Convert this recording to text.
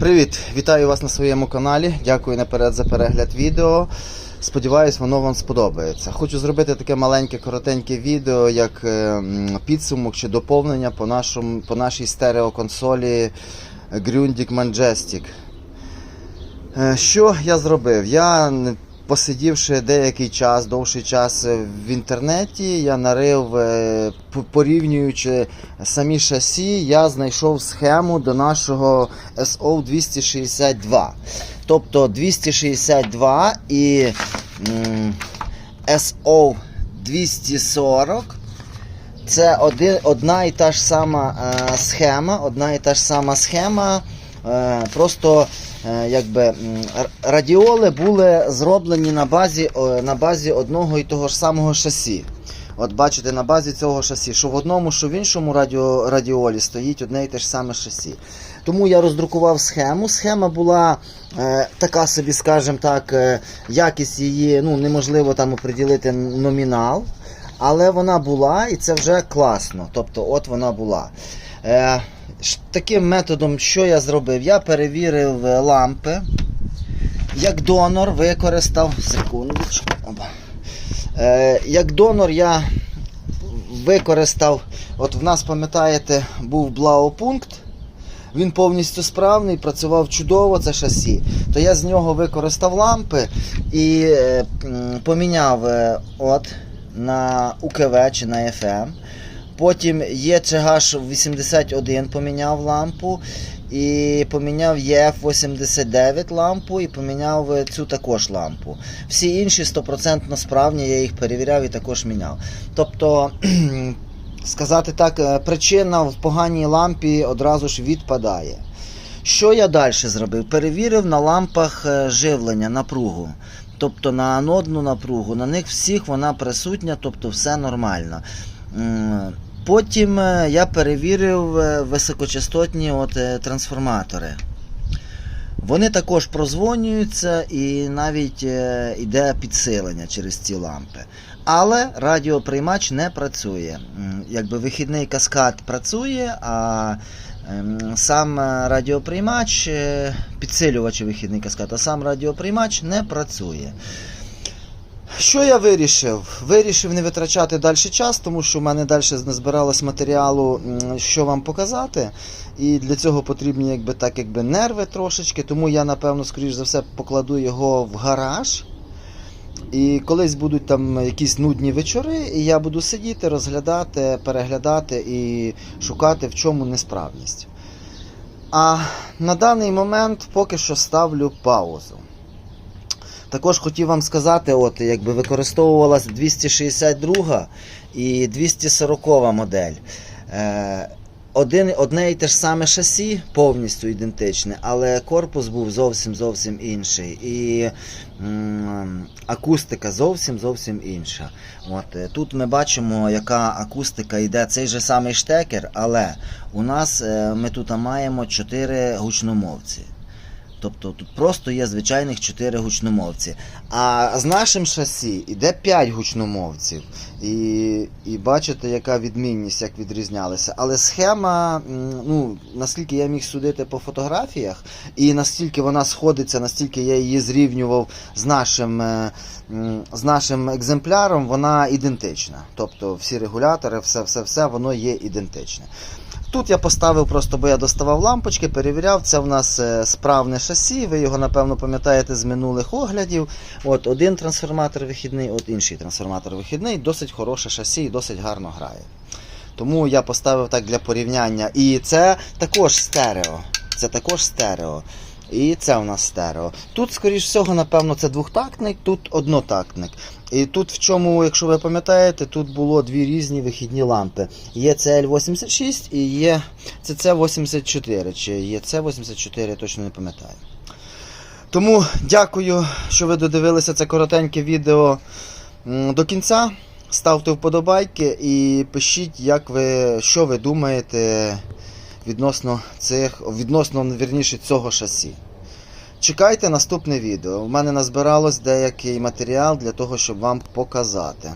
Привіт! Вітаю вас на своєму каналі. Дякую наперед за перегляд відео. Сподіваюсь, воно вам сподобається. Хочу зробити таке маленьке, коротеньке відео, як е, підсумок чи доповнення по, нашому, по нашій стереоконсолі Grundig Majestic. Е, Що я зробив? Я, посидівши деякий час, довший час е, в інтернеті, я нарив, е, порівнюючи самі шасі, я знайшов схему до нашого SO262. Тобто 262 і SO240 це один, одна і та ж сама е, схема, одна і та ж сама схема. Просто якби радіоли були зроблені на базі, на базі одного і того ж самого шасі. От бачите, на базі цього шасі, що в одному, що в іншому радіо, радіолі стоїть одне і те ж саме шасі. Тому я роздрукував схему. Схема була е, така собі, скажімо так, е, якість її ну, неможливо там оприділити номінал. Але вона була, і це вже класно. Тобто, от вона була. Е, таким методом, що я зробив? Я перевірив е, лампи. Як донор використав. Секундочку. Е, як донор я використав. От в нас, пам'ятаєте, був блаупункт. Він повністю справний, працював чудово, це шасі. То я з нього використав лампи і е, поміняв от на УКВ чи на FM. Потім ECH81 поміняв лампу. І поміняв EF89 лампу і поміняв цю також лампу. Всі інші 100% справні, я їх перевіряв і також міняв. Тобто, сказати так, е, причина в поганій лампі одразу ж відпадає. Що я далі зробив? Перевірив на лампах е, живлення, напругу. Тобто на анодну напругу. На них всіх вона присутня, тобто все нормально. Потім е, я перевірив е, високочастотні от, е, трансформатори. Вони також прозвонюються і навіть йде підсилення через ці лампи. Але радіоприймач не працює. Якби вихідний каскад працює, а ем, сам радіоприймач, підсилювач вихідний каскад, а сам радіоприймач не працює. Що я вирішив? Вирішив не витрачати далі час, тому що в мене далі не збиралось матеріалу, що вам показати. І для цього потрібні якби, так, якби, нерви трошечки, тому я, напевно, скоріш за все, покладу його в гараж. І колись будуть там якісь нудні вечори, і я буду сидіти, розглядати, переглядати і шукати, в чому несправність. А на даний момент поки що ставлю паузу. Також хотів вам сказати, от якби використовувалась 262 і 240 модель. Е, один, одне і те ж саме шасі, повністю ідентичне, але корпус був зовсім зовсім інший. І м, акустика зовсім зовсім інша. От, е, тут ми бачимо, яка акустика йде. Цей же самий штекер, але у нас е, ми тут маємо 4 гучномовці. Тобто тут просто є звичайних 4 гучномовці. А з нашим шасі йде 5 гучномовців. І, і бачите, яка відмінність, як відрізнялися. Але схема, ну, наскільки я міг судити по фотографіях, і настільки вона сходиться, настільки я її зрівнював з нашим, е, з нашим екземпляром, вона ідентична. Тобто всі регулятори, все, все, все, воно є ідентичне. Тут я поставив просто, бо я доставав лампочки, перевіряв. Це в нас е, справне шасі. Ви його, напевно, пам'ятаєте з минулих оглядів. От один трансформатор вихідний, от інший трансформатор вихідний. Досить хороше шасі і досить гарно грає. Тому я поставив так для порівняння. І це також стерео. Це також стерео. І це у нас стерео. Тут, скоріш всього, напевно, це двохтактник, тут однотактник. І тут в чому, якщо ви пам'ятаєте, тут було дві різні вихідні лампи. Є CL86 і є CC84. Чи є C84, я точно не пам'ятаю. Тому дякую, що ви додивилися це коротеньке відео до кінця. Ставте вподобайки і пишіть, як ви, що ви думаєте відносно цих, відносно вірніше цього шасі. Чекайте наступне відео. У мене назбиралось деякий матеріал для того, щоб вам показати.